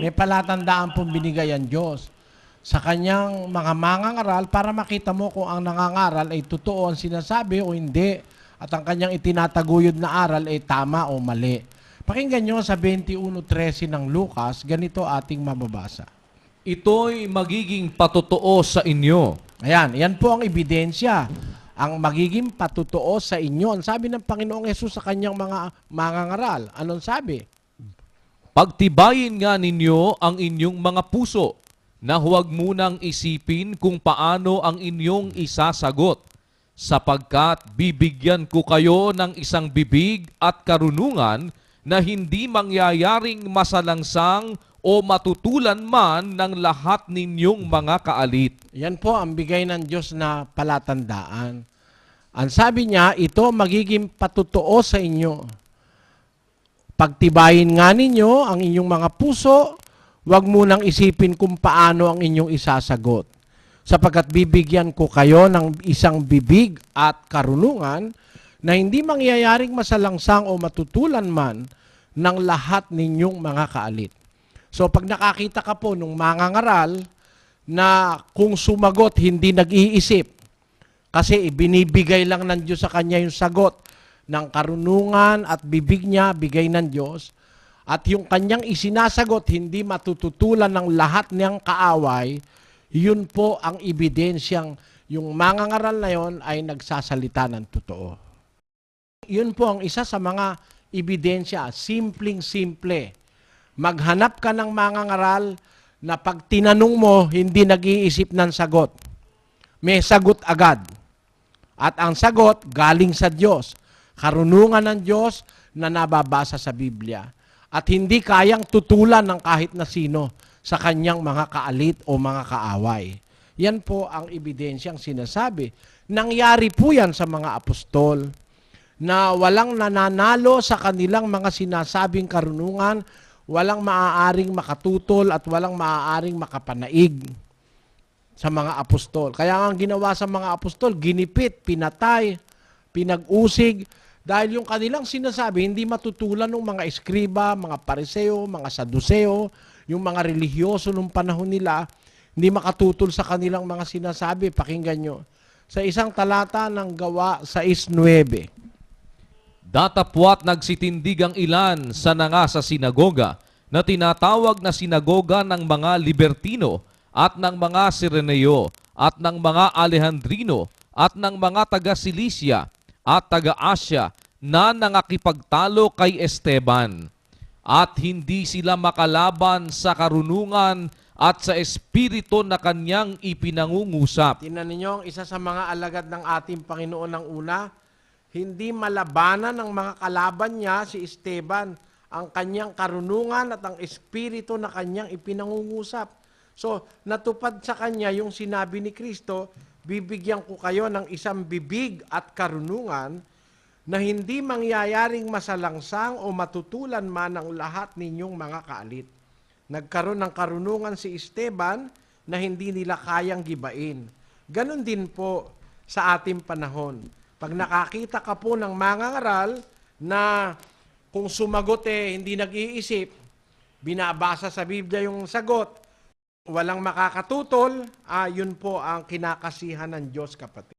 May palatandaan pong binigay ang Diyos sa kanyang mga mangangaral para makita mo kung ang nangangaral ay totoo ang sinasabi o hindi at ang kanyang itinataguyod na aral ay tama o mali. Pakinggan nyo sa 21.13 ng Lucas, ganito ating mababasa. Ito'y magiging patotoo sa inyo. Ayan, yan po ang ebidensya. Ang magiging patotoo sa inyo. Ang sabi ng Panginoong Yesus sa kanyang mga mangangaral. Anong sabi? Pagtibayin nga ninyo ang inyong mga puso na huwag munang isipin kung paano ang inyong isasagot sapagkat bibigyan ko kayo ng isang bibig at karunungan na hindi mangyayaring masalangsang o matutulan man ng lahat ninyong mga kaalit. Yan po ang bigay ng Diyos na palatandaan. Ang sabi niya, ito magiging patotoo sa inyo. Pagtibayin nga ninyo ang inyong mga puso, huwag munang isipin kung paano ang inyong isasagot. Sapagkat bibigyan ko kayo ng isang bibig at karunungan na hindi mangyayaring masalangsang o matutulan man ng lahat ninyong mga kaalit. So pag nakakita ka po nung mangangaral na kung sumagot hindi nag-iisip kasi ibinibigay lang ng Diyos sa kanya yung sagot ng karunungan at bibig niya bigay ng Diyos at yung kanyang isinasagot hindi matututulan ng lahat niyang kaaway, yun po ang ebidensyang yung mangangaral na yon ay nagsasalita ng totoo. Yun po ang isa sa mga ebidensya, simpleng-simple. Maghanap ka ng mangangaral na pag tinanong mo, hindi nag-iisip ng sagot. May sagot agad. At ang sagot, galing sa Diyos. Karunungan ng Diyos na nababasa sa Biblia. At hindi kayang tutulan ng kahit na sino sa kanyang mga kaalit o mga kaaway. Yan po ang ebidensyang sinasabi. Nangyari po yan sa mga apostol na walang nananalo sa kanilang mga sinasabing karunungan, walang maaaring makatutol at walang maaaring makapanaig sa mga apostol. Kaya ang ginawa sa mga apostol, ginipit, pinatay, pinag-usig, dahil yung kanilang sinasabi, hindi matutulan ng mga eskriba, mga pariseo, mga saduseo, yung mga religyoso nung panahon nila, hindi makatutol sa kanilang mga sinasabi. Pakinggan nyo. Sa isang talata ng gawa sa 6.9, Datapwat nagsitindig ang ilan sa nanga sa sinagoga na tinatawag na sinagoga ng mga Libertino at ng mga Sireneo at ng mga Alejandrino at ng mga taga-Silisya at taga-Asya na nangakipagtalo kay Esteban. At hindi sila makalaban sa karunungan at sa espiritu na kanyang ipinangungusap. Tinan ninyo, isa sa mga alagad ng ating Panginoon ng una, hindi malabanan ng mga kalaban niya si Esteban ang kanyang karunungan at ang espiritu na kanyang ipinangungusap. So, natupad sa kanya yung sinabi ni Kristo, bibigyan ko kayo ng isang bibig at karunungan na hindi mangyayaring masalangsang o matutulan man ang lahat ninyong mga kaalit. Nagkaroon ng karunungan si Esteban na hindi nila kayang gibain. Ganon din po sa ating panahon. Pag nakakita ka po ng mangangaral na kung sumagot eh hindi nag-iisip, binabasa sa Biblia yung sagot, walang makakatutol, ah, yun po ang kinakasihan ng Diyos kapatid.